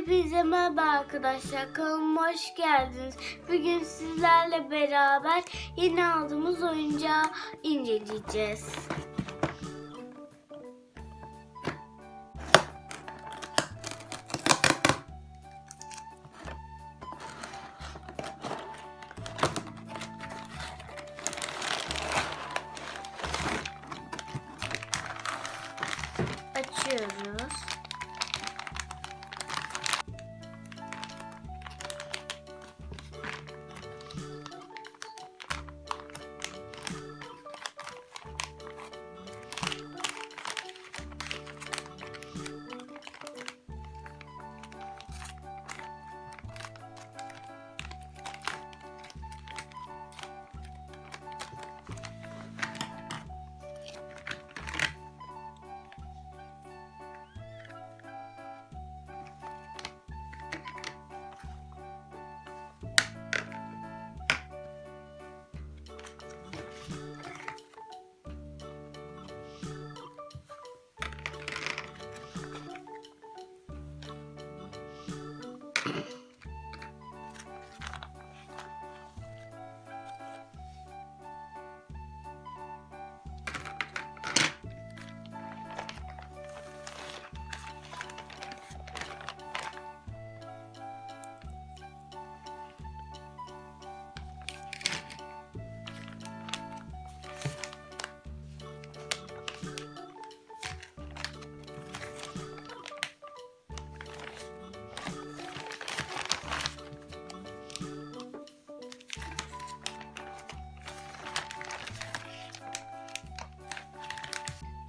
Hepinize merhaba arkadaşlar. Kanalıma hoş geldiniz. Bugün sizlerle beraber yeni aldığımız oyuncağı inceleyeceğiz. Açıyoruz.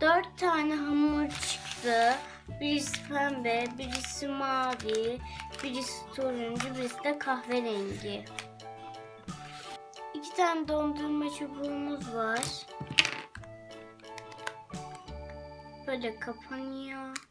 Dört tane hamur çıktı. Birisi pembe, birisi mavi, birisi turuncu, birisi de kahverengi. İki tane dondurma çubuğumuz var. Böyle kapanıyor.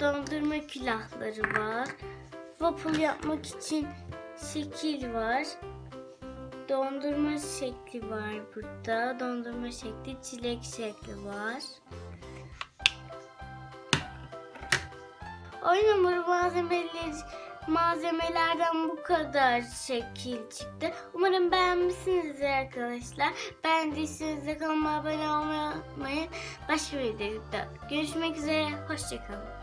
Dondurma külahları var. Waffle yapmak için şekil var. Dondurma şekli var burada. Dondurma şekli, çilek şekli var. Oyun hamuru malzemeleri malzemelerden bu kadar şekil çıktı. Umarım beğenmişsinizdir arkadaşlar. Beğendiyseniz de kanalıma abone olmayı unutmayın. Başka bir videoda görüşmek üzere. Hoşçakalın.